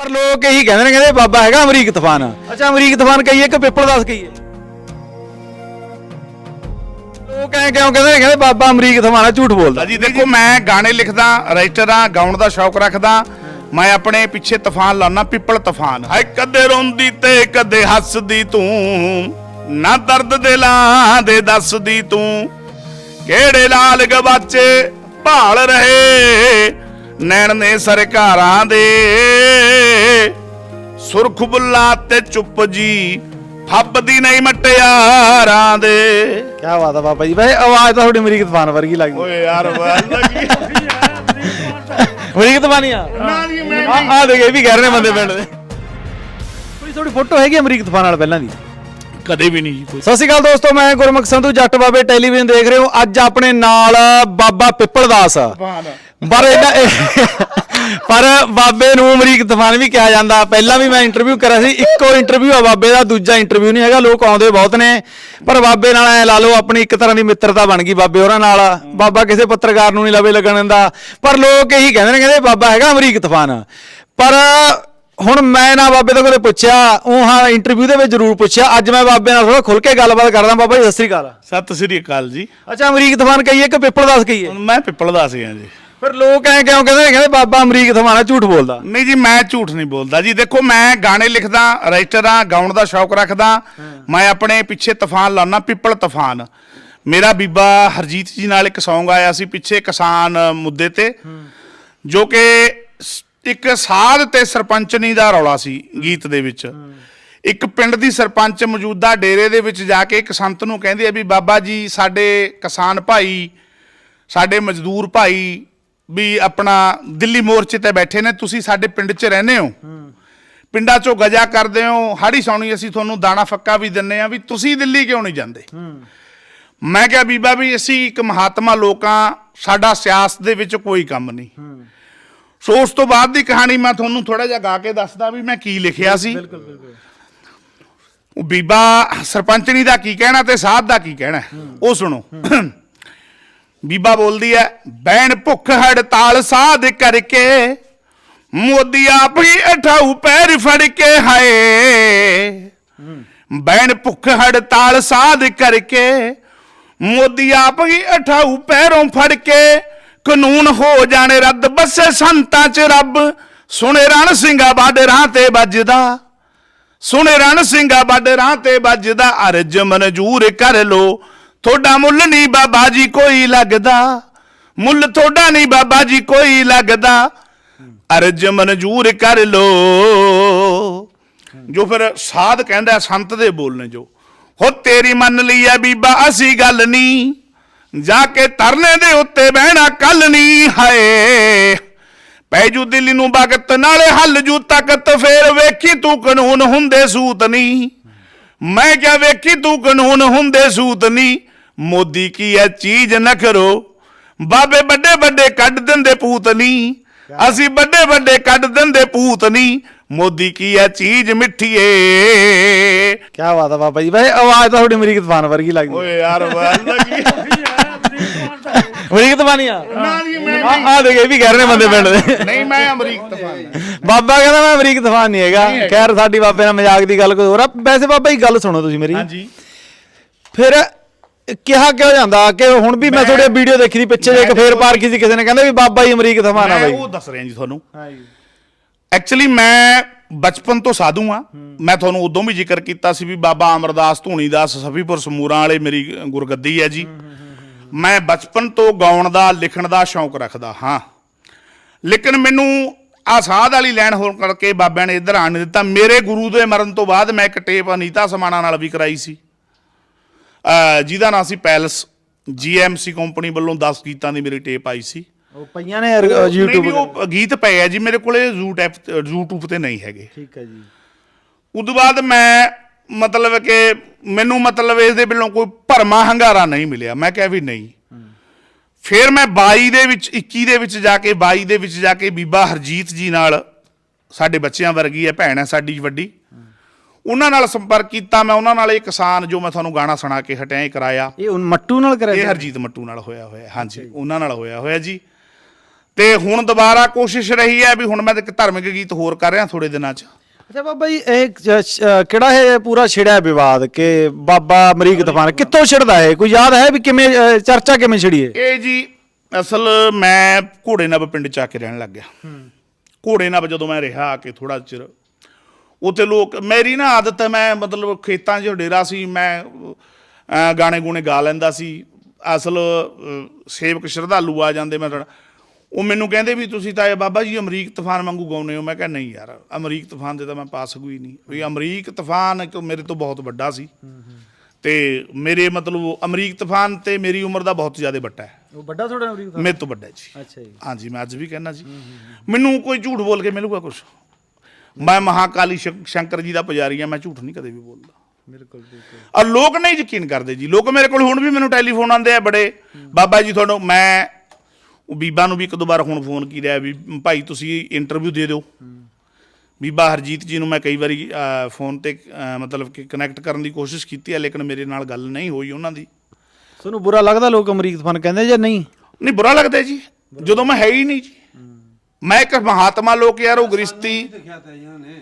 ਪਰ ਲੋਕ ਇਹੀ ਕਹਿੰਦੇ ਨੇ, ਕਹਿੰਦੇ ਬਾਬਾ ਹੈਗਾ ਅਮਰੀਕ ਤੂਫਾਨ। ਅੱਛਾ, ਅਮਰੀਕ ਤੂਫਾਨ ਕਹੀਏ ਕਿ ਪਿੱਪਲ ਦਾਸ ਕਹੀਏ? ਲੋਕ ਐਂ ਕਿਉਂ ਕਹਿੰਦੇ ਨੇ, ਕਹਿੰਦੇ ਬਾਬਾ ਅਮਰੀਕ ਤੂਫਾਨ ਆ, ਝੂਠ ਬੋਲਦਾ। ਜੀ ਦੇਖੋ, ਮੈਂ ਗਾਣੇ ਲਿਖਦਾ, ਰਾਈਟਰ ਆ, ਗਾਉਣ ਦਾ ਸ਼ੌਕ ਰੱਖਦਾ। ਮੈਂ ਆਪਣੇ ਪਿੱਛੇ ਤੂਫਾਨ ਲਾਉਣਾ ਪਿੱਪਲ ਤੂਫਾਨ। ਹਾਏ, ਕਦੇ ਰੋਂਦੀ ਤੇ ਕਦੇ ਹੱਸਦੀ ਤੂੰ। ਨਾ ਦਰਦ ਦੇ ਲਾਂ ਦੇ ਦੱਸਦੀ ਤੂੰ। ਕਿਹੜੇ ਲਾਲ ਗਵਾਚੇ ਭਾਲ ਰਹੇ? ਨੈਣ ਨੇ ਸਰਕਾਰਾਂ ਦੇ। ਸੁਰਖ ਬੁੱਲਾ ਤੇ ਚੁੱਪ ਜੀ ਫੱਬਦੀ ਨਹੀਂ ਮਟਿਆਰਾਂ ਦੇ। ਕੀ ਬਾਤ ਆ ਬਾਬਾ ਜੀ ਵੈਸੇ ਆਵਾਜ਼ ਤਾਂ ਤੁਹਾਡੀ ਅਮਰੀਕ ਤੂਫਾਨ ਵਰਗੀ ਲੱਗਦੀ। ਓਏ ਯਾਰ ਵਾਹ ਲੱਗੀ। ਅਮਰੀਕ ਤੂਫਾਨ ਹੀ ਆ। ਨਾ ਜੀ ਮੈਂ ਆ ਆ ਦੇਖ ਇਹ ਵੀ ਕਹਿ ਰਹੇ ਨੇ ਬੰਦੇ ਪਿੰਡ ਦੇ। ਕੋਈ ਤੁਹਾਡੀ ਫੋਟੋ ਹੈਗੀ ਅਮਰੀਕ ਤੂਫਾਨ ਨਾਲ ਪਹਿਲਾਂ ਦੀ? ਕਦੇ ਵੀ ਨਹੀਂ ਜੀ ਕੋਈ। ਸਤਿ ਸ਼੍ਰੀ ਅਕਾਲ ਦੋਸਤੋ ਮੈਂ ਗੁਰਮੁਖ ਸੰਧੂ ਜੱਟ ਬਾਬੇ ਟੈਲੀਵਿਜ਼ਨ ਦੇਖ ਰਹੇ ਹੋ। ਅੱਜ ਆਪਣੇ ਨਾਲ ਬਾਬਾ ਪਿੱਪਲਦਾਸ। ਪਰ ਇਹਦਾ ਪਰ ਬਾਬੇ ਨੂੰ ਅਮਰੀਕ ਤੂਫਾਨ ਵੀ ਕਿਹਾ ਜਾਂਦਾ। ਪਹਿਲਾਂ ਵੀ ਮੈਂ ਇੰਟਰਵਿਊ ਕਰਿਆ ਸੀ ਇੱਕੋ ਇੰਟਰਵਿਊ ਆ ਬਾਬੇ ਦਾ ਦੂਜਾ ਇੰਟਰਵਿਊ ਨਹੀਂ ਹੈਗਾ ਲੋਕ ਆਉਂਦੇ ਬਹੁਤ ਨੇ। ਪਰ ਬਾਬੇ ਨਾਲ ਐ ਲਾ ਲਓ ਆਪਣੀ ਇੱਕ ਤਰ੍ਹਾਂ ਦੀ ਮਿੱਤਰਤਾ ਬਣ ਗਈ ਬਾਬੇ ਹੋਰਾਂ ਨਾਲ। ਬਾਬਾ ਕਿਸੇ ਪੱਤਰਕਾਰ ਨੂੰ ਨਹੀਂ ਲਵੇ ਲੱਗਣ ਦਿੰਦਾ। ਪਰ ਲੋਕ ਇਹੀ ਕਹਿੰਦੇ ਨੇ ਕਹਿੰਦੇ ਬਾਬਾ ਹੈਗਾ ਅਮਰੀਕ ਤੂਫਾਨ। ਪਰ ਹੁਣ ਮੈਂ ਨਾ ਬਾਬੇ ਤੋਂ ਕਦੇ ਪੁੱਛਿਆ ਉਹ ਹਾਂ ਇੰਟਰਵਿਊ ਦੇ ਵਿੱਚ ਜ਼ਰੂਰ ਪੁੱਛਿਆ। ਅੱਜ ਮੈਂ ਬਾਬੇ ਨਾਲ ਥੋੜਾ ਖੁੱਲ ਕੇ ਗੱਲਬਾਤ ਕਰਦਾ ਬਾਬਾ ਜੀ ਸਤਿ ਸ੍ਰੀ ਅਕਾਲ। ਸਤਿ ਸ੍ਰੀ ਅਕਾਲ ਜੀ। ਅੱਛਾ ਅਮਰੀਕ ਤੂਫਾਨ ਕਹੀਏ ਕਿ ਪਿੱਪਲਦਾਸ ਕਹੀਏ? ਮੈਂ ਪਿੱਪਲ ਦਾਸ ਹਾਂ ਜੀ। ਫਿਰ ਲੋਕ ਐਂ ਕਿਉਂ ਕਹਿੰਦੇ ਨੇ? ਕਹਿੰਦੇ ਬਾਬਾ ਅਮਰੀਕ ਆ ਝੂਠ ਬੋਲਦਾ। ਨਹੀਂ ਜੀ ਮੈਂ ਝੂਠ ਨਹੀਂ ਬੋਲਦਾ ਜੀ। ਦੇਖੋ ਮੈਂ ਗਾਣੇ ਲਿਖਦਾ ਰਾਈਟਰ ਆ ਗਾਉਣ ਦਾ ਸ਼ੌਕ ਰੱਖਦਾ। ਮੈਂ ਆਪਣੇ ਪਿੱਛੇ ਤੂਫਾਨ ਲਾਉਣਾ ਪਿੱਪਲ ਤੂਫਾਨ। ਮੇਰਾ ਬੀਬਾ ਹਰਜੀਤ ਜੀ ਨਾਲ ਇੱਕ Song ਆਇਆ ਸੀ ਪਿੱਛੇ ਕਿਸਾਨ ਮੁੱਦੇ ਤੇ। ਜੋ ਕਿ ਇੱਕ ਸਾਧ ਤੇ ਸਰਪੰਚਨੀ ਦਾ ਰੌਲਾ ਸੀ ਗੀਤ ਦੇ ਵਿੱਚ। ਇੱਕ ਪਿੰਡ ਦੀ ਸਰਪੰਚ ਮੌਜੂਦਾ ਡੇਰੇ ਦੇ ਵਿੱਚ ਜਾ ਕੇ ਇੱਕ ਸੰਤ ਨੂੰ ਕਹਿੰਦੇ ਆ ਵੀ ਬਾਬਾ ਜੀ ਸਾਡੇ ਕਿਸਾਨ ਭਾਈ ਸਾਡੇ ਮਜ਼ਦੂਰ ਭਾਈ ਵੀ ਆਪਣਾ ਦਿੱਲੀ ਮੋਰਚੇ ਤੇ ਬੈਠੇ ਨੇ ਤੁਸੀਂ ਸਾਡੇ ਪਿੰਡ 'ਚ ਰਹਿੰਦੇ ਹੋ। ਪਿੰਡਾਂ 'ਚੋਂ ਗਜਾ ਕਰਦੇ ਹੋ ਹਾੜੀ ਸੌਣੀ ਅਸੀਂ ਤੁਹਾਨੂੰ ਦਾਣਾ ਫੱਕਾ ਵੀ ਦਿੰਨੇ ਆ ਵੀ ਤੁਸੀਂ ਦਿੱਲੀ ਕਿਉਂ ਨਹੀਂ ਜਾਂਦੇ? ਮੈਂ ਕਿਹਾ ਬੀਬਾ ਵੀ ਅਸੀਂ ਇੱਕ ਮਹਾਤਮਾ ਲੋਕਾਂ ਸਾਡਾ ਸਿਆਸਤ ਦੇ ਵਿੱਚ ਕੋਈ ਕੰਮ ਨਹੀਂ। ਸੋ ਉਸ ਤੋਂ ਬਾਅਦ ਦੀ ਕਹਾਣੀ ਮੈਂ ਤੁਹਾਨੂੰ ਥੋੜਾ ਜਿਹਾ ਗਾ ਕੇ ਦੱਸਦਾ ਵੀ ਮੈਂ ਕੀ ਲਿਖਿਆ ਸੀ। ਉਹ ਬੀਬਾ ਸਰਪੰਚਣੀ ਦਾ ਕੀ ਕਹਿਣਾ ਤੇ ਸਾਧ ਦਾ ਕੀ ਕਹਿਣਾ? ਉਹ ਸੁਣੋ। ਬੀਬਾ ਬੋਲਦੀ ਹੈ ਬੈਣ ਭੁੱਖ ਹੜਤਾਲ ਸਾਧ ਕਰਕੇ, ਮੋਦੀ ਆਪ ਹੀ ਅਠਾਉ ਪੈਰ ਫੜ ਕੇ ਹਾਏ। ਬੈਣ ਭੁੱਖ ਹੜਤਾਲ ਸਾਧ ਕਰਕੇ, ਮੋਦੀ ਆਪ ਹੀ ਅਠਾਉ ਪੈਰੋਂ ਫੜ ਕੇ, ਕਾਨੂੰਨ ਹੋ ਜਾਣੇ ਰੱਦ, ਬੱਸੇ ਸੰਤਾਂ ਚ ਰੱਬ। ਸੁਣੇ ਰਣ ਸਿੰਘਾ ਬਾਡਰਾਂ ਤੇ ਵੱਜਦਾ, ਸੁਣੇ ਰਣ ਸਿੰਘਾ ਬਾਡਰਾਂ ਤੇ ਵੱਜਦਾ, ਅਰਜ ਮਨਜੂਰ ਕਰ ਲੋ ਤੁਹਾਡਾ ਮੁੱਲ ਨਹੀਂ ਬਾਬਾ ਜੀ ਕੋਈ ਲੱਗਦਾ। ਮੁੱਲ ਤੁਹਾਡਾ ਨਹੀਂ ਬਾਬਾ ਜੀ ਕੋਈ ਲੱਗਦਾ। ਅਰਜ ਮਨਜੂਰ ਕਰ ਲੋ। ਜੋ ਫਿਰ ਸਾਧ ਕਹਿੰਦਾ, ਸੰਤ ਦੇ ਬੋਲ ਨੇ ਜੋ। ਹੋ ਤੇਰੀ ਮੰਨ ਲਈ ਐ ਬੀਬਾ, ਅਸੀਂ ਗੱਲ ਨਹੀਂ। ਜਾ ਕੇ ਤਰਨੇ ਦੇ ਉੱਤੇ ਬਹਿਣਾ ਕੱਲ ਨਹੀਂ, ਹਾਏ। ਪੈ ਜੂ ਦਿੱਲੀ ਨੂੰ ਬਗਤ ਨਾਲੇ ਹੱਲ ਜੂ ਤਖਤ ਫੇਰ ਵੇਖੀ ਤੂੰ ਕਾਨੂੰਨ ਹੁੰਦੇ ਸੂਤ ਨਹੀਂ। ਮੈਂ ਕਿਹਾ ਵੇਖੀ ਤੂੰ ਕਾਨੂੰਨ ਹੁੰਦੇ ਸੂਤ ਨਹੀਂ। ਮੋਦੀ ਕੀ ਐ ਚੀਜ਼ ਨਾ ਕਰੋ। ਬਾਬੇ ਵੱਡੇ ਵੱਡੇ ਕੱਢ ਦਿੰਦੇ ਪੂਤ ਨਹੀਂ ਅਸੀਂ ਵੱਡੇ ਵੱਡੇ ਕੱਢ ਦਿੰਦੇ ਪੂਤ ਨਹੀਂ ਮੋਦੀ ਕੀ ਐ ਚੀਜ਼ ਮਿੱਠੀਏ। ਕੀ ਬਾਤ ਆ ਬਾਬਾ ਜੀ। ਵੈਸੇ ਆਵਾਜ਼ ਤਾਂ ਤੁਹਾਡੀ ਅਮਰੀਕ ਤੂਫਾਨ ਵਰਗੀ ਲੱਗਦੀ। ਓਏ ਯਾਰ ਵਾਹ ਲੱਗੀ ਆ। ਨਾ ਜੀ ਮੈਂ ਆ ਆ ਦੇਖ ਇਹ ਵੀ ਕਹਿ ਰਹੇ ਨੇ ਬੰਦੇ ਪਿੰਡ ਦੇ। ਨਹੀਂ ਮੈਂ ਅਮਰੀਕ ਤੂਫਾਨ ਬਾਬਾ ਕਹਿੰਦਾ ਮੈਂ ਅਮਰੀਕ ਤੂਫਾਨ ਨਹੀਂ ਹੈਗਾ। ਖੈਰ ਸਾਡੀ ਬਾਬੇ ਨਾਲ ਮਜ਼ਾਕ ਦੀ ਗੱਲ ਕੋਈ ਹੋਰ ਆ। ਵੈਸੇ ਬਾਬਾ ਜੀ ਗੱਲ ਸੁਣੋ ਤੁਸੀਂ ਮੇਰੀ। ਹਾਂਜੀ। ਫਿਰ ਕਿਹਾ ਕਿਉਂ ਜਾਂਦਾ ਕਿ ਹੁਣ ਵੀ ਮੈਂ ਤੁਹਾਡੇ ਵੀਡੀਓ ਦੇਖੀ ਦੀ ਪਿੱਛੇ ਜੇ ਇੱਕ ਫੇਰ ਪਾਰ ਕੀਤੀ ਕਿਸੇ ਨੇ ਕਹਿੰਦਾ ਵੀ ਬਾਬਾ ਜੀ ਅਮਰੀਕ ਮੈਂ ਬਾਈ। ਉਹ ਦੱਸ ਰਿਹਾ ਜੀ ਤੁਹਾਨੂੰ। ਐਕਚੁਅਲੀ ਮੈਂ ਬਚਪਨ ਤੋਂ ਸਾਧੂ ਆ ਮੈਂ ਤੁਹਾਨੂੰ ਉਦੋਂ ਵੀ ਜ਼ਿਕਰ ਕੀਤਾ ਸੀ ਵੀ ਬਾਬਾ ਅਮਰਦਾਸ ਧੂਣੀਦਾਸ ਸਫੀਪੁਰ ਸਮੂਰਾਂ ਵਾਲੇ ਮੇਰੀ ਗੁਰਗੱਦੀ ਹੈ ਜੀ। ਮੈਂ ਬਚਪਨ ਤੋਂ ਗਾਉਣ ਦਾ ਲਿਖਣ ਦਾ ਸ਼ੌਂਕ ਰੱਖਦਾ ਹਾਂ। ਲੇਕਿਨ ਮੈਨੂੰ ਆ ਸਾਧ ਵਾਲੀ ਲਾਈਨ ਹੋਣ ਕਰਕੇ ਬਾਬਿਆਂ ਨੇ ਇੱਧਰ ਆਣ ਨਹੀਂ ਦਿੱਤਾ। ਮੇਰੇ ਗੁਰੂ ਦੇ ਮਰਨ ਤੋਂ ਬਾਅਦ ਮੈਂ ਇੱਕ ਟੇਪ ਅਨੀਤਾ ਸਮਾਣਾ ਨਾਲ ਵੀ ਕਰਾਈ ਸੀ। ਜਿਹਦਾ ਨਾਂ ਸੀ ਪੈਲਸ। ਜੀਐਮਸੀ ਕੰਪਨੀ ਵੱਲੋਂ 10 ਗੀਤਾਂ ਦੀ ਮੇਰੀ ਟੇਪ ਆਈ ਸੀ। ਉਹ ਪਈਆਂ ਨੇ YouTube ਨਹੀਂ, ਉਹ ਗੀਤ ਪਏ ਆ ਜੀ ਮੇਰੇ ਕੋਲੇ YouTube ਤੇ ਨਹੀਂ ਹੈਗੇ। ਠੀਕ ਹੈ ਜੀ। ਉਦੋਂ ਬਾਅਦ ਮੈਂ ਮਤਲਬ ਕਿ ਮੈਨੂੰ ਮਤਲਬ ਇਸ ਦੇ ਵੱਲੋਂ ਕੋਈ ਭਰਮਾ ਹੰਗਾਰਾ ਨਹੀਂ ਮਿਲਿਆ। ਮੈਂ ਕਿਹਾ ਵੀ ਨਹੀਂ। ਫਿਰ ਮੈਂ 22 ਦੇ ਵਿੱਚ 21 ਦੇ ਵਿੱਚ ਜਾ ਕੇ 22 ਦੇ ਵਿੱਚ ਜਾ ਕੇ ਬੀਬਾ ਹਰਜੀਤ ਜੀ ਨਾਲ ਸਾਡੇ ਬੱਚਿਆਂ ਵਰਗੀ ਹੈ ਭੈਣ ਹੈ ਸਾਡੀ ਵੱਡੀ। ਉਹਨਾਂ ਨਾਲ ਸੰਪਰਕ ਕੀਤਾ ਮੈਂ ਉਹਨਾਂ ਨਾਲ ਇਹ ਕਿਸਾਨ ਜੋ ਮੈਂ ਤੁਹਾਨੂੰ ਗਾਣਾ ਸੁਣਾ ਕੇ ਹਟਿਆ ਇਹ ਕਰਾਇਆ। ਇਹ ਹੁਣ ਮੱਟੂ ਨਾਲ ਇਹ ਕਰਿਆ ਹਰਜੀਤ ਮੱਟੂ ਨਾਲ ਹੋਇਆ ਹੋਇਆ ਹਾਂਜੀ ਉਹਨਾਂ ਨਾਲ ਹੋਇਆ ਹੋਇਆ ਜੀ। ਤੇ ਹੁਣ ਦੁਬਾਰਾ ਕੋਸ਼ਿਸ਼ ਰਹੀ ਹੈ ਵੀ ਹੁਣ ਮੈਂ ਇੱਕ ਧਾਰਮਿਕ ਗੀਤ ਹੋਰ ਕਰ ਰਿਹਾ ਥੋੜੇ ਦਿਨਾਂ 'ਚ। ਅੱਛਾ ਬਾਬਾ ਜੀ ਇਹ ਜ- ਸ਼- ਅ, ਕਿਹੜਾ ਇਹ ਪੂਰਾ ਛਿੜਿਆ ਵਿਵਾਦ ਕਿ ਬਾਬਾ ਅਮਰੀਕ ਤੂਫਾਨ ਕਿੱਥੋਂ ਛਿੜਦਾ ਹੈ ਕੋਈ ਯਾਦ ਹੈ ਵੀ ਕਿਵੇਂ ਅ, ਚਰਚਾ ਕਿਵੇਂ ਛਿੜੀ ਹੈ ਇਹ ਜੀ ਅਸਲ ਮੈਂ ਘੋੜੇ ਨਬ ਪਿੰਡ ਚ ਆ ਕੇ ਰਹਿਣ ਲੱਗ ਗਿਆ। ਘੋੜੇ ਨਬ ਜਦੋਂ ਮੈਂ ਰਿਹਾ ਆ ਕੇ ਥੋੜਾ ਚਿਰ ਉੱਥੇ ਲੋਕ ਮੇਰੀ ਨਾ ਆਦਤ ਹੈ ਮੈਂ ਮਤਲਬ ਖੇਤਾਂ 'ਚ ਡੇਰਾ ਸੀ ਮੈਂ ਗਾਣੇ ਗੂਣੇ ਗਾ ਲੈਂਦਾ ਸੀ। ਅਸਲ ਸੇਵਕ ਸ਼ਰਧਾਲੂ ਆ ਜਾਂਦੇ ਮੈਂ ਉਹ ਮੈਨੂੰ ਕਹਿੰਦੇ ਵੀ ਤੁਸੀਂ ਤਾਂ ਇਹ ਬਾਬਾ ਜੀ ਅਮਰੀਕ ਤੂਫਾਨ ਵਾਂਗੂ ਗਾਉਂਦੇ ਹੋ। ਮੈਂ ਕਿਹਾ ਨਹੀਂ ਯਾਰ ਅਮਰੀਕ ਤੂਫਾਨ ਦੇ ਤਾਂ ਮੈਂ ਪਾਸ ਹੋਈ ਨਹੀਂ। ਵੀ ਅਮਰੀਕ ਤੂਫਾਨ ਇੱਕ ਮੇਰੇ ਤੋਂ ਬਹੁਤ ਵੱਡਾ ਸੀ। ਤੇ ਮੇਰੇ ਮਤਲਬ ਅਮਰੀਕ ਤੂਫਾਨ ਤੇ ਮੇਰੀ ਉਮਰ ਦਾ ਬਹੁਤ ਜ਼ਿਆਦਾ ਵੱਡਾ ਹੈ। ਉਹ ਵੱਡਾ ਥੋੜਾ ਅਮਰੀਕ ਮੇਰੇ ਤੋਂ ਵੱਡਾ ਜੀ। ਅੱਛਾ ਜੀ। ਹਾਂਜੀ ਮੈਂ ਅੱਜ ਵੀ ਕਹਿਣਾ ਜੀ। ਮੈਨੂੰ ਕੋਈ ਝੂਠ ਬੋਲ ਕੇ ਮਿਲੂਗਾ ਕੁਝ ਮੈਂ ਮਹਾਕਾਲੀ ਸ਼ੰ- ਸ਼ੰਕਰ ਜੀ ਦਾ ਪੁਜਾਰੀ ਆ ਮੈਂ ਝੂਠ ਨਹੀਂ ਕਦੇ ਵੀ ਬੋਲਦਾ। ਬਿਲਕੁਲ ਬਿਲਕੁਲ। ਔਰ ਲੋਕ ਨਹੀਂ ਯਕੀਨ ਕਰਦੇ ਜੀ। ਲੋਕ ਮੇਰੇ ਕੋਲ ਹੁਣ ਵੀ ਮੈਨੂੰ ਟੈਲੀਫੋਨ ਆਉਂਦੇ ਆ ਬੜੇ। ਬਾਬਾ ਜੀ ਤੁਹਾਨੂੰ ਮੈਂ ਉਹ ਬੀਬਾ ਨੂੰ ਵੀ ਇੱਕ ਦੋ ਵਾਰ ਹੁਣ ਫੋਨ ਕੀਤਾ ਵੀ ਭਾਈ ਤੁਸੀਂ ਇੰਟਰਵਿਊ ਦੇ ਦਿਓ। ਬੀਬਾ ਹਰਜੀਤ ਜੀ ਨੂੰ ਮੈਂ ਕਈ ਵਾਰੀ ਅਹ, ਫੋਨ ਤੇ ਅਹ, ਮਤਲਬ ਕਿ ਕਨੈਕਟ ਕਰਨ ਦੀ ਕੋਸ਼ਿਸ਼ ਕੀਤੀ ਹੈ ਲੇਕਿਨ ਮੇਰੇ ਨਾਲ ਗੱਲ ਨਹੀਂ ਹੋਈ ਉਹਨਾਂ ਦੀ। ਤੁਹਾਨੂੰ ਬੁਰਾ ਲੱਗਦਾ ਲੋਕ ਅਮਰੀਕ ਤੂਫਾਨ ਕਹਿੰਦੇ ਜਾਂ ਨਹੀਂ? ਨਹੀਂ ਬੁਰਾ ਲੱਗਦਾ ਜੀ। ਜਦੋਂ ਮੈਂ ਹੈ ਹੀ ਨਹੀਂ ਜੀ। ਮੈਂ ਇੱਕ ਮਹਾਤਮਾ ਲੋਕ ਯਾਰ ਉਹ ਗ੍ਰਸਤੀ ਦਿਖਿਆ ਤੇ ਇਹਨਾਂ ਨੇ।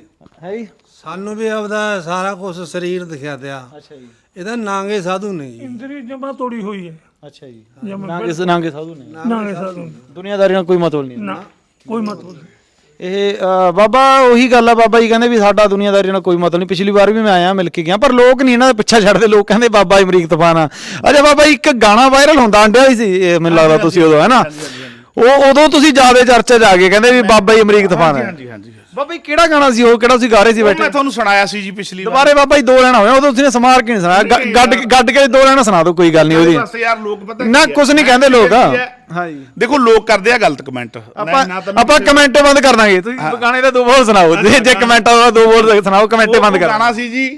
ਹੈ ਜੀ। ਸਾਨੂੰ ਵੀ ਆਪਦਾ ਸਾਰਾ ਕੁਝ ਸਰੀਰ ਦਿਖਿਆ ਤਿਆ ਅੱਛਾ ਜੀ। ਇਹਦਾ ਨਾਂਗੇ ਸਾਧੂ ਨੇ ਜੀ। ਇੰਦਰੀ ਜਮਾ ਤੋੜੀ ਹੋਈ ਹੈ। ਅੱਛਾ ਜੀ। ਨਾ ਕਿਸ ਨਾਂਗੇ ਸਾਧੂ ਨੇ। ਨਾਂਗੇ ਸਾਧੂ ਦੁਨੀਆਦਾਰੀ ਨਾਲ ਕੋਈ ਮਤਲਬ ਨਹੀਂ ਨਾ ਕੋਈ ਮਤਲਬ ਨਹੀਂ। ਇਹ ਅ, ਬਾਬਾ ਉਹੀ ਗੱਲ ਆ ਬਾਬਾ ਜੀ ਕਹਿੰਦੇ ਵੀ ਸਾਡਾ ਦੁਨੀਆਦਾਰੀ ਨਾਲ ਕੋਈ ਮਤਲਬ ਨਹੀਂ। ਪਿਛਲੀ ਵਾਰ ਵੀ ਮੈਂ ਆਇਆ ਮਿਲ ਕੇ ਗਿਆ ਪਰ ਲੋਕ ਨਹੀਂ ਇਹਨਾਂ ਦਾ ਪਿੱਛਾ ਛੱਡਦੇ। ਲੋਕ ਕਹਿੰਦੇ ਬਾਬਾ ਅਮਰੀਕ ਤੂਫਾਨ ਆ। ਅੱਛਾ ਬਾਬਾ ਜੀ, ਇੱਕ ਗਾਣਾ ਵਾਇਰਲ ਹੁੰਦਾ ਅੰਡਿਆ ਹੀ ਸੀ ਇਹ ਮੈਨੂੰ ਲੱਗਦਾ ਤੁਸੀਂ ਉਦੋਂ ਹੈ ਨਾ? ਉਹ ਉਦੋਂ ਤੁਸੀਂ ਜ਼ਿਆਦਾ ਚਰਚਾ 'ਚ ਆ ਗਏ ਕਹਿੰਦੇ ਵੀ ਬਾਬਾ ਜੀ ਅਮਰੀਕ ਤੂਫਾਨ ਹੈ। ਹਾਂਜੀ ਹਾਂਜੀ ਬਾਬਾ ਜੀ ਕਿਹੜਾ ਗਾਣਾ ਸੀ ਉਹ? ਕਿਹੜਾ ਤੁਸੀਂ ਗਾ ਰਹੇ ਸੀ ਉਹ ਬੈਠੇ? ਮੈਂ ਤੁਹਾਨੂੰ ਸੁਣਾਇਆ ਸੀ ਜੀ ਪਿਛਲੀ ਵਾਰ। ਦੁਬਾਰੇ ਬਾਬਾ ਜੀ ਦੋ ਲੈਣਾ ਹੋਇਆ ਉਦੋਂ ਤੁਸੀਂ ਨੇ ਸਮਾਰ ਕੇ ਨਹੀਂ ਸੁਣਾਇਆ। ਗ- ਗੱਡ ਗੱਡ ਕੇ ਦੋ ਲੈਣਾ ਸੁਣਾ ਦਿਓ ਕੋਈ ਗੱਲ ਨਹੀਂ ਉਹਦੀ। ਬਸ ਯਾਰ ਲੋਕ ਪਤਾ ਨਾ ਕੀ ਹੈ? ਕੁਝ ਨਹੀਂ ਕਹਿੰਦੇ ਲੋਕ? ਹਾਂਜੀ। ਦੇਖੋ ਲੋਕ ਕਰਦੇ ਆ ਗਲਤ ਕਮੈਂਟ ਆਪਾਂ ਆਪਾਂ ਕਮੈਂਟ ਬੰਦ ਕਰ ਦਾਂਗੇ। ਤੁਸੀਂ ਗਾਣੇ ਦਾ ਦੋ ਬੋਲ ਸੁਣਾਓ। ਜੇ ਜੇ ਕਮੈਂਟਾਂ ਦਾ ਦੋ ਬੋਲ ਸੁਣਾਓ ਕਮੈਂਟ ਬੰਦ ਕਰ। ਗਾਣਾ ਸੀ ਜੀ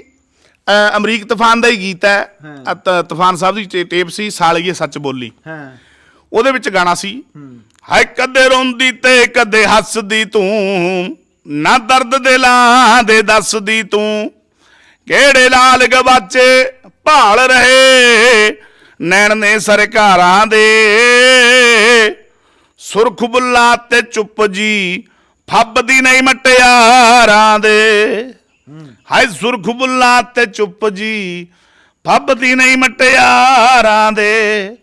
ਅ, ਅਮਰੀਕ ਤੂਫਾਨ ਦਾ ਹੀ ਗੀਤ ਹੈ। ਤੂਫਾਨ ਸਾਹਿਬ ਦੀ ਟੇ- ਟੇਪ ਸੀ ਸਾਲੀਏ ਸੱਚ ਬੋਲੀ। ਹਾਂ। ਉਹਦੇ ਵਿੱਚ ਗਾਣਾ ਸੀ, ਹਾਏ ਕਦੇ ਰੋਂਦੀ ਤੇ ਕਦੇ ਹੱਸਦੀ ਤੂੰ, ਨਾ ਦਰਦ ਦੇ ਲਾਂ ਦੇ ਦੱਸਦੀ ਤੂੰ, ਕਿਹੜੇ ਲਾਲ ਗਵਾਚੇ ਭਾਲ ਰਹੇ ਨੈਣ ਨੇ ਸਰਕਾਰਾਂ ਦੇ। ਸੁਰਖ ਬੁੱਲਾ ਤੇ ਚੁੱਪ ਜੀ, ਫੱਬਦੀ ਨਹੀਂ ਮਟਿਆਰਾਂ ਦੇ। ਹਾਏ ਸੁਰਖ ਬੁੱਲਾ ਤੇ ਚੁੱਪ ਜੀ, ਫੱਬਦੀ ਨਹੀਂ ਮਟਿਆਰਾਂ ਦੇ।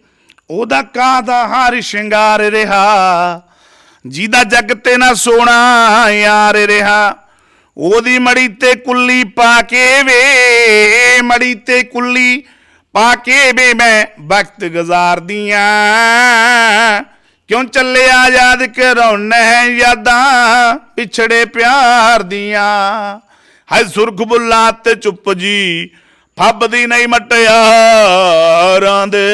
ਉਹਦਾ ਕਾਦਾ ਹਰ ਸ਼ਿੰਗਾਰ ਰਿਹਾ? ਜਿਹਦਾ ਜਗ ਤੇ ਨਾ ਸੋਣਾ ਯਾਰ ਰਿਹਾ। ਉਹਦੀ ਮੜੀ ਤੇ ਕੁੱਲੀ ਪਾ ਕੇ ਵੇ, ਮੜੀ ਤੇ ਕੁੱਲੀ ਪਾ ਕੇ ਵੇ ਮੈਂ ਵਕਤ ਗੁਜ਼ਾਰਦੀਆਂ ਕਿਉਂ ਚੱਲਿਆ ਯਾਦ ਕਰਾਉਣਾ ਹੈ ਯਾਦਾਂ ਪਿਛੜੇ ਪਿਆਰ ਦੀਆਂ। ਹਾਏ ਸੁਰਖ ਬੁੱਲਾ ਤੇ ਚੁੱਪ ਜੀ ਫੱਬਦੀ ਨਹੀਂ ਮਟਿਆਰਾਂ ਦੇ।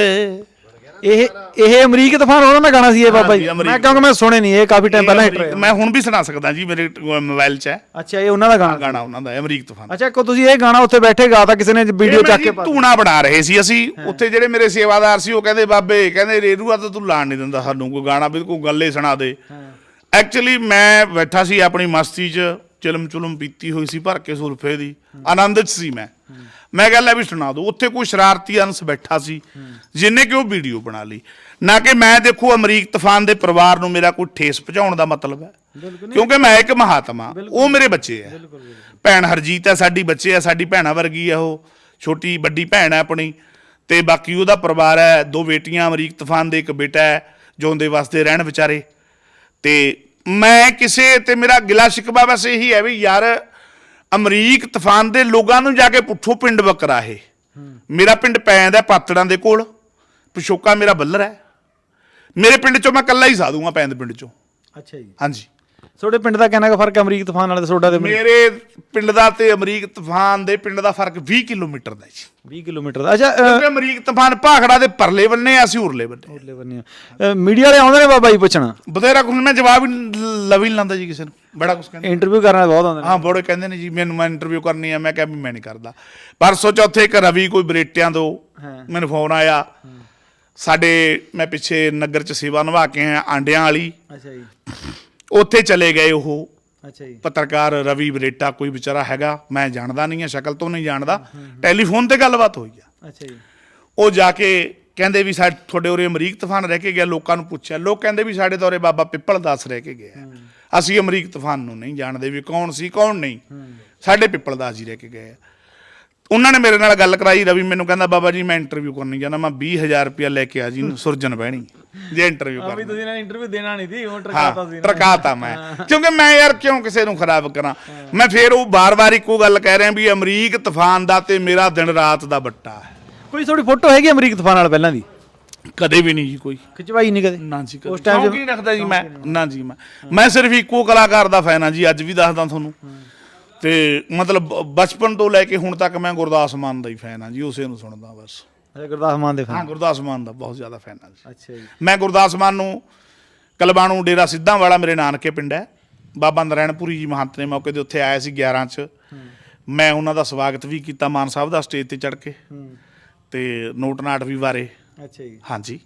ਇਹ ਇਹ ਅਮਰੀਕ ਤੂਫਾਨ ਉਹਨਾਂ ਦਾ ਗਾਣਾ ਸੀ ਇਹ ਬਾਬਾ ਜੀ। ਮੈਂ ਕਿਉਂਕਿ ਮੈਂ ਸੁਣੇ ਨਹੀਂ ਇਹ ਕਾਫੀ ਟਾਈਮ ਪਹਿਲਾਂ ਹਿੱਟ ਹੋਇਆ। ਮੈਂ ਹੁਣ ਵੀ ਸੁਣਾ ਸਕਦਾ ਜੀ ਮੇਰੇ ਮੋਬਾਈਲ 'ਚ ਹੈ। ਅੱਛਾ ਇਹ ਉਹਨਾਂ ਦਾ ਗਾਣਾ? ਗਾਣਾ ਉਹਨਾਂ ਦਾ ਹੈ, ਅਮਰੀਕ ਤੂਫਾਨ। ਅੱਛਾ ਕੋ ਤੁਸੀਂ ਇਹ ਗਾਣਾ ਉੱਥੇ ਬੈਠੇ ਗਾਤਾ ਕਿਸੇ ਨੇ ਵੀਡੀਓ ਚੱਕ ਕੇ ਪਾ ਧੂਣਾ ਬਣਾ ਰਹੇ ਸੀ ਅਸੀਂ। ਉੱਥੇ ਜਿਹੜੇ ਮੇਰੇ ਸੇਵਾਦਾਰ ਸੀ ਉਹ ਕਹਿੰਦੇ ਬਾਬੇ ਕਹਿੰਦੇ ਰੇਰੂਆ ਤਾਂ ਤੂੰ ਲਾਣ ਨਹੀਂ ਦਿੰਦਾ ਸਾਨੂੰ ਕੋਈ ਗਾਣਾ ਬਿਲਕੁਲ ਗੱਲੇ ਸੁਣਾ ਦੇ। ਐਕਚੁਅਲੀ ਮੈਂ ਬੈਠਾ ਸੀ ਆਪਣੀ ਮਸਤੀ 'ਚ ਚਿਲਮ ਚੁਲਮ ਪੀਤੀ ਹੋਈ ਸੀ ਭਰ ਕੇ ਸੁਲਫੇ ਦੀ। ਆਨੰਦ 'ਚ ਸੀ ਮੈਂ। ਮੈਂ ਗੱਲ ਹੈ ਵੀ ਸੁਣਾ ਦੋ ਉੱਥੇ ਕੋਈ ਸ਼ਰਾਰਤੀ ਅੰਸ ਬੈਠਾ ਸੀ ਜਿੰਨੇ ਕਿ ਉਹ ਵੀਡੀਓ ਬਣਾ ਲਈ। ਨਾ ਕਿ ਮੈਂ ਦੇਖੋ ਅਮਰੀਕ ਤੂਫਾਨ ਦੇ ਪਰਿਵਾਰ ਨੂੰ ਮੇਰਾ ਕੋਈ ਠੇਸ ਪਹੁੰਚਾਉਣ ਦਾ ਮਤਲਬ ਹੈ। ਕਿਉਂਕਿ ਮੈਂ ਇੱਕ ਮਹਾਤਮਾ ਉਹ ਮੇਰੇ ਬੱਚੇ ਆ। ਭੈਣ ਹਰਜੀਤ ਹੈ ਸਾਡੀ ਬੱਚੇ ਆ ਸਾਡੀ ਭੈਣਾ ਵਰਗੀ ਆ ਉਹ ਛੋਟੀ ਵੱਡੀ ਭੈਣ ਹੈ ਆਪਣੀ। ਤੇ ਬਾਕੀ ਉਹਦਾ ਪਰਿਵਾਰ ਹੈ ਦੋ ਬੇਟੀਆਂ ਅਮਰੀਕ ਤੂਫਾਨ ਦੇ ਇੱਕ ਬੇਟਾ ਹੈ ਜਿਉਂਦੇ ਵਾਸਤੇ ਰਹਿਣ ਵਿਚਾਰੇ। ਤੇ ਮੈਂ ਕਿਸੇ ਤੇ ਮੇਰਾ ਗਿਲਾ ਸ਼ਿਕਵਾ ਬਸ ਇਹੀ ਹੈ ਵੀ ਯਾਰ ਅਮਰੀਕ ਤੂਫਾਨ ਦੇ ਲੋਕਾਂ ਨੂੰ ਜਾ ਕੇ ਪੁੱਠੋ ਪਿੰਡ ਬੱਕਰਾ ਇਹ। ਮੇਰਾ ਪਿੰਡ ਪੈ ਜਾਂਦਾ ਪਾਤੜਾਂ ਦੇ ਕੋਲ। ਪਿਛੋਕਾ ਮੇਰਾ ਬੱਲਰ ਹੈ। ਮੇਰੇ ਪਿੰਡ ਚੋਂ ਮੈਂ ਕੱਲਾ ਹੀ ਸਾਧੂਗਾ ਪੈਂਦ ਪਿੰਡ ਚੋਂ। ਅੱਛਾ ਜੀ। ਹਾਂਜੀ। ਤੁਹਾਡੇ ਪਿੰਡ ਦਾ ਕਿੰਨਾ ਕੁ ਫ਼ਰਕ ਹੈ ਅਮਰੀਕ ਤੂਫਾਨ ਨਾਲ ਤੇ ਤੁਹਾਡਾ ਤੇ ਮੇਰੇ ਪਿੰਡ ਦਾ ਤੇ ਅਮਰੀਕ ਤੂਫਾਨ ਦੇ ਪਿੰਡ ਦਾ ਫ਼ਰਕ 20 ਕਿਲੋਮੀਟਰ ਦਾ ਜੀ। 20 ਕਿਲੋਮੀਟਰ ਦਾ। ਅੱਛਾ ਅ, ਕਿਉਂਕਿ ਅਮਰੀਕ ਤੂਫਾਨ ਭਾਖੜਾ ਦੇ ਪਰਲੇ ਬੰਨੇ ਆ, ਅਸੀਂ ਉਰਲੇ ਬੰਨੇ ਉਰਲੇ ਬੰਨੇ ਆ। ਮੀਡੀਆ ਵਾਲੇ ਆਉਂਦੇ ਨੇ ਬਾਬਾ ਜੀ ਪੁੱਛਣਾ? ਬਥੇਰਾ ਕੁਝ ਮੈਂ ਜਵਾਬ ਹੀ ਲਵੀ ਨਹੀਂ ਲਾਂਦਾ ਜੀ ਕਿਸੇ ਨੂੰ। ਬੜਾ ਕੁਝ ਕਹਿੰਦੇ। ਇੰਟਰਵਿਊ ਕਰਨ ਵਾਲੇ ਬਹੁਤ ਆਉਂਦੇ ਨੇ। ਹਾਂ ਬੜੇ ਕਹਿੰਦੇ ਨੇ ਜੀ ਮੈਨੂੰ ਮੈਂ ਇੰਟਰਵਿਊ ਕਰਨੀ ਆ ਮੈਂ ਕਿਹਾ ਵੀ ਮੈਂ ਨਹੀਂ ਕਰਦਾ। ਪਰਸੋਂ ਚੌਥੇ ਇੱਕ ਰਵੀ ਕੋਈ ਬਰੇਟਿਆਂ ਤੋਂ ਮੈਨੂੰ ਫੋਨ ਆਇਆ। ਸਾਡੇ ਮੈਂ ਪਿੱਛੇ ਨਗਰ ਚ ਸੇਵਾ ਨਿਭਾ ਕੇ ਆਇਆ ਆਂਡਿਆਂ ਵਾਲੀ। ਅੱਛਾ ਜੀ। ਉੱਥੇ ਚਲੇ ਗਏ ਉਹ। ਅੱਛਾ ਜੀ। ਪੱਤਰਕਾਰ ਰਵੀ ਬਰੇਟਾ ਕੋਈ ਵਿਚਾਰਾ ਹੈਗਾ ਮੈਂ ਜਾਣਦਾ ਨਹੀਂ ਆ ਸ਼ਕਲ ਤੋਂ ਨਹੀਂ ਜਾਣਦਾ। ਟੈਲੀਫੋਨ ਤੇ ਗੱਲਬਾਤ ਹੋਈ ਆ। ਅੱਛਾ ਜੀ। ਉਹ ਜਾ ਕੇ ਕਹਿੰਦੇ ਵੀ ਸਾਡੇ ਤੁਹਾਡੇ ਉਰੇ ਅਮਰੀਕ ਤੂਫਾਨ ਰਹਿ ਕੇ ਗਿਆ ਲੋਕਾਂ ਨੂੰ ਪੁੱਛਿਆ। ਲੋਕ ਕਹਿੰਦੇ ਵੀ ਸਾਡੇ ਉਰੇ ਬਾਬਾ ਪਿੱਪਲ ਦਾਸ ਰਹਿ ਕੇ ਗਿਆ। ਅਸੀਂ ਅਮਰੀਕ ਤੂਫਾਨ ਨੂੰ ਨਹੀਂ ਜਾਣਦੇ ਵੀ ਕੌਣ ਸੀ ਕੌਣ ਨਹੀਂ। ਸਾਡੇ ਪਿੱਪਲ ਦਾਸ ਜੀ ਰਹਿ ਕੇ ਗਏ ਆ। ਉਹਨਾਂ ਨੇ ਮੇਰੇ ਨਾਲ ਗੱਲ ਕਰਾਈ ਰਵੀ ਮੈਨੂੰ ਕਹਿੰਦਾ ਬਾਬਾ ਜੀ ਮੈਂ ਇੰਟਰਵਿਊ ਕਰਨੀ ਜਾਣਾ ਮੈਂ 20000 ਰੁਪਇਆ ਲੈ ਕੇ ਆ ਜੀ ਸੁਰਜਨ ਬਹਿਣੀ ਜੇ ਇੰਟਰਵਿਊ ਵੀ ਕਰਨੀ। ਤੁਸੀਂ ਨਾ ਇੰਟਰਵਿਊ ਦੇਣਾ ਨਹੀਂ ਸੀ ਹੁਣ ਹਾਂ ਟਰਕਾਤਾ ਮੈਂ। ਕਿਉਂਕਿ ਮੈਂ ਯਾਰ ਕਿਉਂ ਕਿਸੇ ਨੂੰ ਖਰਾਬ ਕਰਾਂ? ਮੈਂ ਫੇਰ ਉਹ ਬਾਰ-ਬਾਰ ਇੱਕੋ ਗੱਲ ਕਹਿ ਰਿਹਾ ਵੀ ਅਮਰੀਕ ਤੂਫਾਨ ਦਾ ਤੇ ਮੇਰਾ ਦਿਨ ਰਾਤ ਦਾ ਬੱਟਾ ਕੋਈ ਤੁਹਾਡੀ ਫੋਟੋ ਹੈਗੀ ਅਮਰੀਕ ਤੂਫਾਨ ਨਾਲ ਪਹਿਲਾਂ ਦੀ? ਕਦੇ ਵੀ ਨਹੀਂ ਜੀ ਕੋਈ। ਖਿਚਵਾਈ ਨਹੀਂ ਕਦੇ? ਨਾ ਜੀ ਉਸ ਸ਼ੌਂਕ ਹੀ ਰੱਖਦਾ ਜੀ ਮੈਂ। ਨਾ ਜੀ ਮੈਂ। ਮੈਂ ਸਿਰਫ ਇੱਕੋ ਕਲਾਕਾਰ ਦਾ ਫੈਨ ਆ ਜੀ ਅੱਜ ਵੀ ਦੱਸਦਾ ਤੁਹਾਨੂੰ। ਤੇ ਮਤਲਬ ਬਚਪਨ ਤੋਂ ਲੈ ਕੇ ਹੁਣ ਤੱਕ ਮੈਂ ਗੁਰਦਾਸ ਮਾਨ ਦਾ ਹੀ ਫੈਨ ਆ ਜੀ ਉਸੇ ਨੂੰ ਸੁਣਦਾ ਬਸ। ਅੱਛਾ ਗੁਰਦਾਸ ਮਾਨ ਦੇ ਹਾਂ ਫੈਨ ਗੁਰਦਾਸ ਮਾਨ ਦਾ ਬਹੁਤ ਜ਼ਿਆਦਾ ਫੈਨ ਆ ਜੀ। ਅੱਛਾ ਜੀ। ਮੈਂ ਗੁਰਦਾਸ ਮਾਨ ਨੂੰ ਕਲਬਾਣੂ ਡੇਰਾ ਸਿੱਧਾਂ ਵਾਲਾ ਮੇਰੇ ਨਾਨਕੇ ਪਿੰਡ ਹੈ। ਬਾਬਾ ਨਰੈਣਪੁਰੀ ਜੀ ਮਹੰਤ ਨੇ ਮੌਕੇ ਤੇ ਉੱਥੇ ਆਇਆ ਸੀ 11 ਚ। ਮੈਂ ਉਹਨਾਂ ਦਾ ਸਵਾਗਤ ਵੀ ਕੀਤਾ ਮਾਨ ਸਾਹਿਬ ਦਾ ਸਟੇਜ ਤੇ ਚੜ ਕੇ। ਤੇ ਨੋਟ ਨਾਟ ਵੀ ਵਾਰੇ ਅੱਛਾ ਜੀ। ਹਾਂਜੀ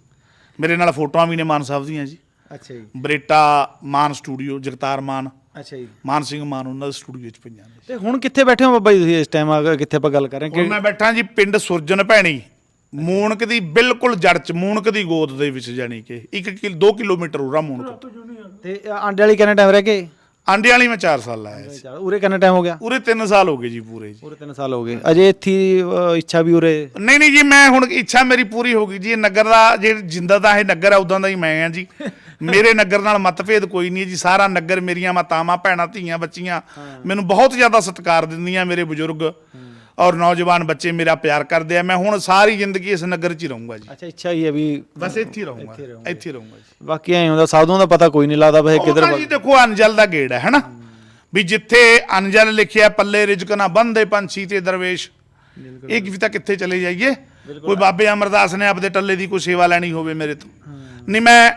ਮੇਰੇ ਨਾਲ ਫੋਟੋਆਂ ਵੀ ਨੇ ਮਾਨ ਸਾਹਿਬ ਦੀਆਂ ਜੀ। ਅੱਛਾ ਜੀ। ਬਰੇਟਾ ਮਾਨ ਸਟੂਡੀਓ ਜਗਤਾਰ ਮਾਨ। ਅੱਛਾ ਜੀ। ਮਾਨ ਸਿੰਘ ਮਾਨ ਉਹਨਾਂ ਦੇ ਸਟੂਡੀਓ 'ਚ ਪਈਆਂ ਨੇ। ਤੇ ਹੁਣ ਕਿੱਥੇ ਬੈਠੇ ਹੋ ਬਾਬਾ ਜੀ ਤੁਸੀਂ ਇਸ ਟਾਈਮ ਆ ਕਿੱਥੇ ਆਪਾਂ ਗੱਲ ਕਰ ਰਹੇ ਹੁਣ ਮੈਂ ਬੈਠਾ ਜੀ ਪਿੰਡ ਸੁਰਜਨ ਭੈਣੀ। ਮੂਣਕ ਦੀ ਬਿਲਕੁਲ ਜੜ 'ਚ ਮੂਣਕ ਦੀ ਗੋਦ ਦੇ ਵਿੱਚ ਜਾਣੀ ਕਿ 1 ਕਿਲ 2 ਕਿਲੋਮੀਟਰ ਉਰਾ ਮੂਣਕ ਤੇ ਆਂਡੇ ਵਾਲੀ ਕਿੰਨਾ ਟਾਈਮ ਰਹਿ ਕੇ ਆਂਡੇ ਵਾਲੀ ਮੈਂ 4 ਸਾਲ ਲਾਇਆ ਸੀ। ਉਰੇ ਕਿੰਨਾ ਟਾਈਮ ਹੋ ਗਿਆ? ਪੂਰੇ 3 ਸਾਲ ਹੋ ਗਏ ਜੀ ਪੂਰੇ ਜੀ। ਪੂਰੇ 3 ਸਾਲ ਹੋ ਗਏ। ਅਜੇ ਇੱਥੇ ਹੀ, ਅ, ਇੱਛਾ ਵੀ ਉਰੇ? ਨਹੀਂ ਨਹੀਂ ਜੀ ਮੈਂ ਹੁਣ ਇੱਛਾ ਮੇਰੀ ਪੂਰੀ ਹੋ ਗਈ ਜੀ। ਇਹ ਨਗਰ ਦਾ ਜੇ ਜਿੰਦਾ ਦਾ ਇਹ ਨਗਰ ਆ ਉਦਾਂ ਦਾ ਹੀ ਮੈਂ ਆ ਜੀ। ਮੇਰੇ ਨਗਰ ਨਾਲ ਮਤਭੇਦ ਕੋਈ ਨਹੀਂ ਜੀ। ਸਾਰਾ ਨਗਰ ਮੇਰੀਆਂ ਮਾਤਾਵਾਂ ਭੈਣਾਂ ਧੀਆਂ ਬੱਚੀਆਂ ਮੈਨੂੰ ਬਹੁਤ ਜ਼ਿਆਦਾ ਸਤਿਕਾਰ ਦਿੰਦੀਆਂ ਮੇਰੇ ਬਜ਼ੁਰਗ। ਔਰ ਨੌਜਵਾਨ ਬੱਚੇ ਮੇਰਾ ਪਿਆਰ ਕਰਦੇ ਆ। ਮੈਂ ਹੁਣ ਸਾਰੀ ਜ਼ਿੰਦਗੀ ਇਸ ਨਗਰ 'ਚ ਹੀ ਰਹੂੰਗਾ ਜੀ। ਅੱਛਾ ਇੱਛਾ ਹੀ ਹੈ ਵੀ ਬਸ ਇੱਥੇ ਹੀ ਰਹੂੰਗਾ। ਇੱਥੇ ਹੀ ਰਹੂੰਗਾ ਜੀ। ਬਾਕੀ ਐਂ ਹੁੰਦਾ ਸਾਧੂਆਂ ਦਾ ਪਤਾ ਕੋਈ ਨਹੀਂ ਲੱਗਦਾ ਬਈ ਕਿੱਧਰ ਜੀ ਦੇਖੋ ਅਨਜਲ ਦਾ ਗੇੜ ਹੈ ਹਨਾ? ਵੀ ਜਿੱਥੇ ਅਨਜਲ ਲਿਖਿਆ ਪੱਲੇ ਰਿਜਕ ਨਾ ਬੰਦੇ ਪੰਛੀ ਤੇ ਦਰਵੇਸ਼। ਇਹ ਕਵਿਤਾ ਕਿੱਥੇ ਚਲੇ ਜਾਈਏ? ਕੋਈ ਬਾਬੇ ਅਮਰਦਾਸ ਨੇ ਆਪਦੇ ਟੱਲੇ ਦੀ ਕੋਈ ਸੇਵਾ ਲੈਣੀ ਹੋਵੇ ਮੇਰੇ ਤੋਂ। ਨਹੀਂ ਮੈਂ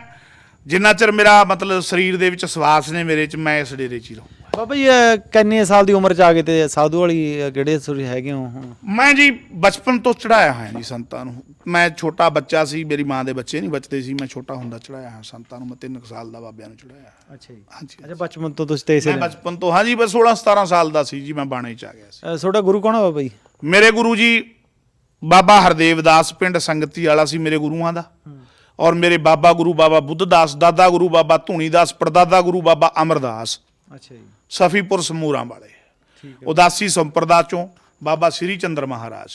ਜਿੰਨਾ ਚਿਰ ਮੇਰਾ ਮਤਲਬ ਸਰੀਰ ਦੇ ਵਿੱਚ ਸਵਾਸ ਨੇ ਮੇਰੇ ਚ ਮੈਂ ਇਸ ਡੇਰੇ ਚ ਹੀ ਰਹੂੰ ਬਾਬਾ ਜੀ ਕਿੰਨੇ ਸਾਲ ਦੀ ਉਮਰ ਚ ਆ ਗਏ ਤੇ ਸਾਧੂ ਵਾਲੀ ਅ, ਕਿਹੜੇ ਸੁਰੀ ਹੈਗੇ ਹੋ ਹੁਣ? ਮੈਂ ਜੀ ਬਚਪਨ ਤੋਂ ਚੜਾਇਆ ਹੋਇਆ ਜੀ ਸੰਤਾਂ ਨੂੰ। ਮੈਂ ਛੋਟਾ ਬੱਚਾ ਸੀ ਮੇਰੀ ਮਾਂ ਦੇ ਬੱਚੇ ਨਹੀਂ ਬਚਦੇ ਸੀ ਮੈਂ ਛੋਟਾ ਹੁੰਦਾ ਚੜਾਇਆ ਹਾਂ ਸੰਤਾਂ ਨੂੰ ਮੈਂ 3 ਸਾਲ ਦਾ ਬਾਬਿਆਂ ਨੂੰ ਚੜਾਇਆ ਅੱਛਾ ਜੀ। ਹਾਂਜੀ ਅੱਛਾ ਬਚਪਨ ਤੋਂ ਤੁਸੀਂ ਤੇ ਇਸੇ ਮੈਂ ਬਚਪਨ ਤੋਂ ਹਾਂ ਜੀ ਬਸ 16 17 ਸਾਲ ਦਾ ਸੀ ਜੀ ਮੈਂ ਬਾਣੇ ਚ ਆ ਗਿਆ ਸੀ। ਤੁਹਾਡਾ ਗੁਰੂ ਕੌਣ ਹੈ ਬਾਬਾ ਜੀ? ਮੇਰੇ ਗੁਰੂ ਜੀ ਬਾਬਾ ਹਰਦੇਵ ਦਾਸ ਪਿੰਡ ਸੰਗਤੀ ਵਾਲਾ ਸੀ ਮੇਰੇ ਗੁਰੂਆਂ ਦਾ। ਔਰ ਮੇਰੇ ਬਾਬਾ ਗੁਰੂ ਬਾਬਾ ਬੁੱਧ ਦਾਸ ਦਾਦਾ ਗੁਰੂ ਬਾਬਾ ਧੂਣੀ ਦਾਸ ਪੜਦਾਦਾ ਗੁਰੂ ਬਾਬਾ ਅਮਰਦਾਸ। ਅੱਛਾ ਜੀ। ਸਫੀਪੁਰ ਸਮੂਰਾਂ ਵਾਲੇ। ਉਦਾਸੀ ਸੰਪਰਦਾ ਚੋਂ ਬਾਬਾ ਸ੍ਰੀ ਚੰਦਰ ਮਹਾਰਾਜ।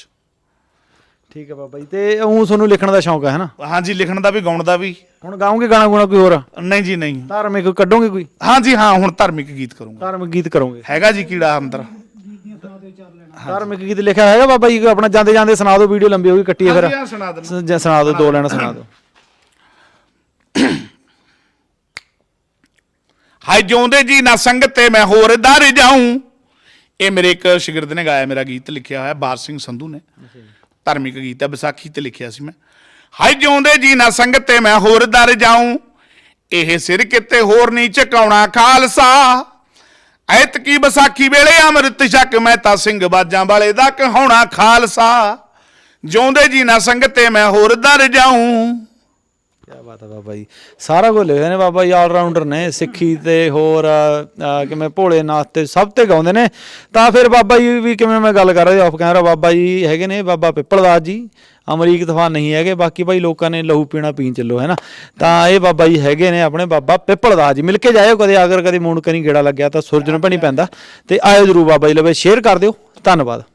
ਠੀਕ ਹੈ ਬਾਬਾ ਜੀ ਤੇ ਉਹ ਤੁਹਾਨੂੰ ਲਿਖਣ ਦਾ ਸ਼ੌਂਕ ਹੈ ਨਾ? ਹਾਂਜੀ ਲਿਖਣ ਦਾ ਵੀ ਗਾਉਣ ਦਾ ਵੀ। ਹੁਣ ਗਾਓਗੇ ਗਾਣਾ ਗੁਣਾ ਕੋਈ ਹੋਰ? ਨਹੀਂ ਜੀ ਨਹੀਂ। ਧਾਰਮਿਕ ਕੱਢੋਗੇ ਕੋਈ? ਹਾਂਜੀ ਹਾਂ ਹੁਣ ਧਾਰਮਿਕ ਗੀਤ ਕਰੂੰਗਾ। ਧਾਰਮਿਕ ਗੀਤ ਕਰੋਗੇ? ਹੈਗਾ ਜੀ ਕੀੜਾ ਅੰਦਰ। ਧਾਰਮਿਕ ਗੀਤ ਲਿਖਿਆ ਹੈਗਾ ਬਾਬਾ ਜੀ ਕੋਈ ਆਪਣਾ ਜਾਂਦੇ ਜਾਂਦੇ ਸੁਣਾ ਦਿਓ ਵੀਡੀਓ ਲੰਬੀ ਹੋ ਗਈ ਕੱਟੀ ਹੈ ਫਿਰ। ਹਾਂਜੀ, ਹਾਂ, ਸੁਣਾ ਦਿੰਦਾ। ਸ- ਜਾਂ ਸੁਣਾ ਦਿਓ ਦੋ ਲਾਈਨਾਂ ਸੁਣਾ ਦਿਓ। ਹਾਏ ਜਿਉਂਦੇ ਜੀ ਨਾ ਸੰਗਤ ਤੇ ਮੈਂ ਹੋਰ ਦਰ ਜਾਊਂ। ਇਹ ਮੇਰੇ ਇੱਕ ਸ਼ਾਗਿਰਦ ਨੇ ਗਾਇਆ ਮੇਰਾ ਗੀਤ ਲਿਖਿਆ ਹੋਇਆ, ਬਾਰ ਸਿੰਘ ਸੰਧੂ ਨੇ। ਧਾਰਮਿਕ ਗੀਤ ਹੈ, ਵਿਸਾਖੀ ਤੇ ਲਿਖਿਆ ਸੀ ਮੈਂ। ਹਾਏ ਜਿਉਂਦੇ ਜੀ ਨਾ ਸੰਗਤ ਤੇ ਮੈਂ ਹੋਰ ਦਰ ਜਾਊਂ। ਇਹ ਸਿਰ ਕਿਤੇ ਹੋਰ ਨਹੀਂ ਝਕਾਉਣਾ ਖਾਲਸਾ। ਐਤ ਕੀ ਵਿਸਾਖੀ ਵੇਲੇ ਅੰਮ੍ਰਿਤ ਛਕ ਮੈਂ ਤਾਂ ਸਿੰਘ ਬਾਜਾਂ ਵਾਲੇ ਦਾ ਕਹਾਉਣਾ ਖਾਲਸਾ। ਜਿਉਂਦੇ ਜੀ ਨਾ ਸੰਗਤ ਤੇ ਮੈਂ ਹੋਰ ਦਰ ਜਾਊਂ। ਕੀ ਬਾਤ ਹੈ ਬਾਬਾ ਜੀ। ਸਾਰਾ ਕੁਝ ਲਿਖਦੇ ਨੇ ਬਾਬਾ ਜੀ ਆਲਰਾਊਂਡਰ ਨੇ, ਸਿੱਖੀ ਤੇ ਹੋਰ ਕਿਵੇਂ ਭੋਲੇ ਨਾਥ ਤੇ ਸਭ ਤੇ ਗਾਉਂਦੇ ਨੇ। ਤਾਂ ਫਿਰ ਬਾਬਾ ਜੀ ਵੀ ਕਿਵੇਂ ਮੈਂ ਗੱਲ ਕਰ ਰਿਹਾ ਆਫ ਕੈਮਰਾ ਬਾਬਾ ਜੀ ਹੈਗੇ ਨੇ, ਬਾਬਾ ਪਿੱਪਲਦਾਸ ਜੀ। ਅਮਰੀਕ ਤੂਫਾਨ ਨਹੀਂ ਹੈਗੇ, ਬਾਕੀ ਭਾਈ ਲੋਕਾਂ ਨੇ ਲਹੂ ਪੀਣਾ ਪੀਣ ਚੱਲੋ, ਹੈ ਨਾ। ਤਾਂ ਇਹ ਬਾਬਾ ਜੀ ਹੈਗੇ ਨੇ ਆਪਣੇ ਬਾਬਾ ਪਿੱਪਲਦਾਸ ਜੀ। ਮਿਲ ਕੇ ਜਾਇਓ ਕਦੇ, ਅਗਰ ਕਦੇ ਮੂਣ ਕਨੀ ਗੇੜਾ ਲੱਗਿਆ ਤਾਂ ਸੁਰਜਨ ਭਣੀ ਪੈਂਦਾ। ਤੇ ਆਇਓ ਜਰੂਰ ਬਾਬਾ ਜੀ, ਲਵੇ ਸ਼ੇਅਰ ਕਰ ਦਿਓ। ਧੰਨਵਾਦ।